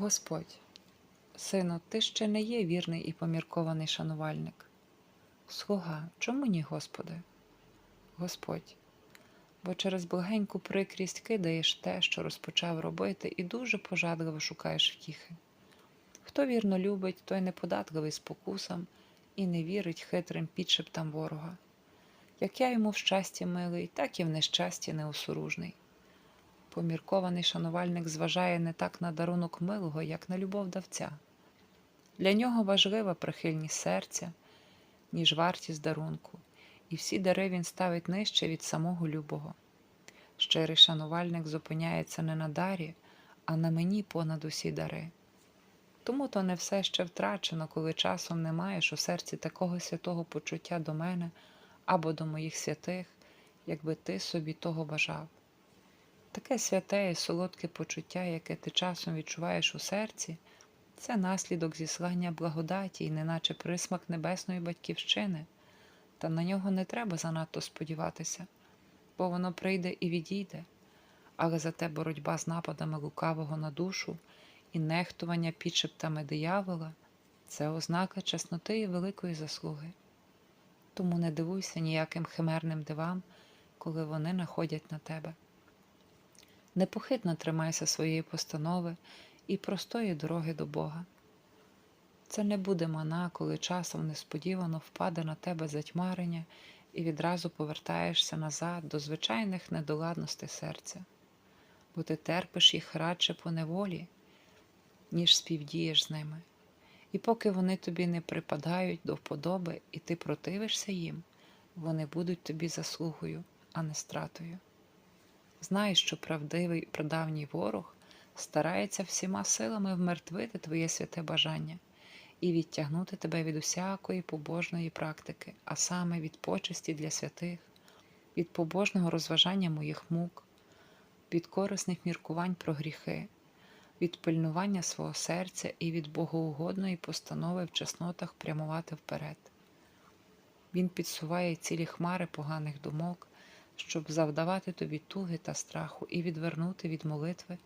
Господь, сину, ти ще не є вірний і поміркований шанувальник. Слуга, чому ні, Господи? Господь, бо через благеньку прикрість кидаєш те, що розпочав робити, і дуже пожадливо шукаєш втіхи. Хто вірно любить, той неподатливий спокусам і не вірить хитрим підшептам ворога. Як я йому в щасті милий, так і в нещасті неосоружний. Поміркований шанувальник зважає не так на дарунок милого, як на любов давця. Для нього важлива прихильність серця, ніж вартість дарунку, і всі дари він ставить нижче від самого любого. Щирий шанувальник зупиняється не на дарі, а на мені понад усі дари. Тому то не все ще втрачено, коли часом не маєш у серці такого святого почуття до мене або до моїх святих, якби ти собі того бажав. Таке святе і солодке почуття, яке ти часом відчуваєш у серці, це наслідок зіслання благодаті і неначе присмак небесної батьківщини, та на нього не треба занадто сподіватися, бо воно прийде і відійде, але зате боротьба з нападами лукавого на душу і нехтування підшептами диявола це ознака чесноти і великої заслуги. Тому не дивуйся ніяким химерним дивам, коли вони находять на тебе. Непохитно тримайся своєї постанови і простої дороги до Бога. Це не буде мана, коли часом несподівано впаде на тебе затьмарення і відразу повертаєшся назад до звичайних недоладностей серця, бо ти терпиш їх радше по неволі, ніж співдієш з ними. І поки вони тобі не припадають до вподоби, і ти противишся їм, вони будуть тобі заслугою, а не стратою. Знай, що правдивий прадавній ворог старається всіма силами вмертвити твоє святе бажання і відтягнути тебе від усякої побожної практики, а саме від почесті для святих, від побожного розважання моїх мук, від корисних міркувань про гріхи, від пильнування свого серця і від богоугодної постанови в чеснотах прямувати вперед. Він підсуває цілі хмари поганих думок, щоб завдавати тобі туги та страху і відвернути від молитви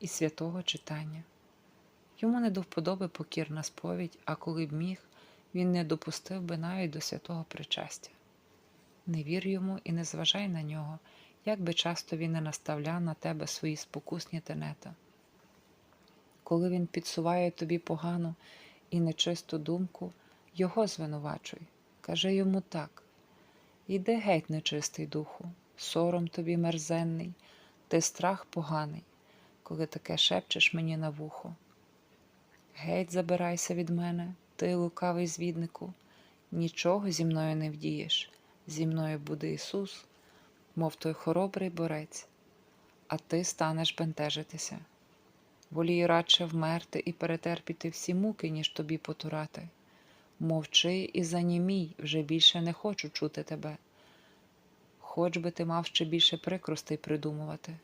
і святого читання. Йому не до вподоби покірна сповідь, а коли б міг, він не допустив би навіть до святого причастя. Не вір йому і не зважай на нього, як би часто він не наставляв на тебе свої спокусні тенета. Коли він підсуває тобі погану і нечисту думку, його звинувачуй, кажи йому так. Іди геть, нечистий духу, сором тобі мерзенний, ти страх поганий, коли таке шепчеш мені на вухо. Геть забирайся від мене, ти лукавий звіднику, нічого зі мною не вдієш, зі мною буде Ісус, мов той хоробрий борець, а ти станеш бентежитися. Волію радше вмерти і перетерпіти всі муки, ніж тобі потурати. Мовчи і занімій, вже більше не хочу чути тебе. Хоч би ти мав ще більше прикростей придумувати.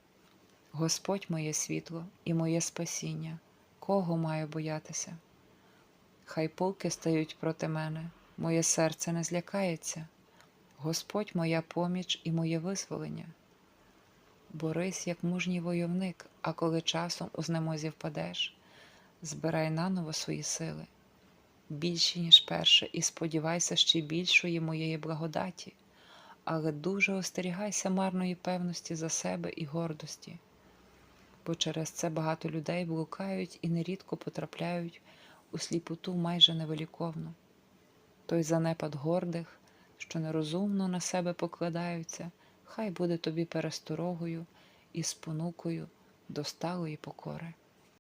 Господь моє світло і моє спасіння, кого маю боятися? Хай полки стають проти мене, моє серце не злякається, Господь моя поміч і моє визволення. Борись, як мужній войовник, а коли часом у знемозі впадеш, збирай наново свої сили більші, ніж перше, і сподівайся ще більшої моєї благодаті, але дуже остерігайся марної певності за себе і гордості, бо через це багато людей блукають і нерідко потрапляють у сліпоту майже невеликовну. Той занепад гордих, що нерозумно на себе покладаються, хай буде тобі пересторогою і спонукою до сталої покори.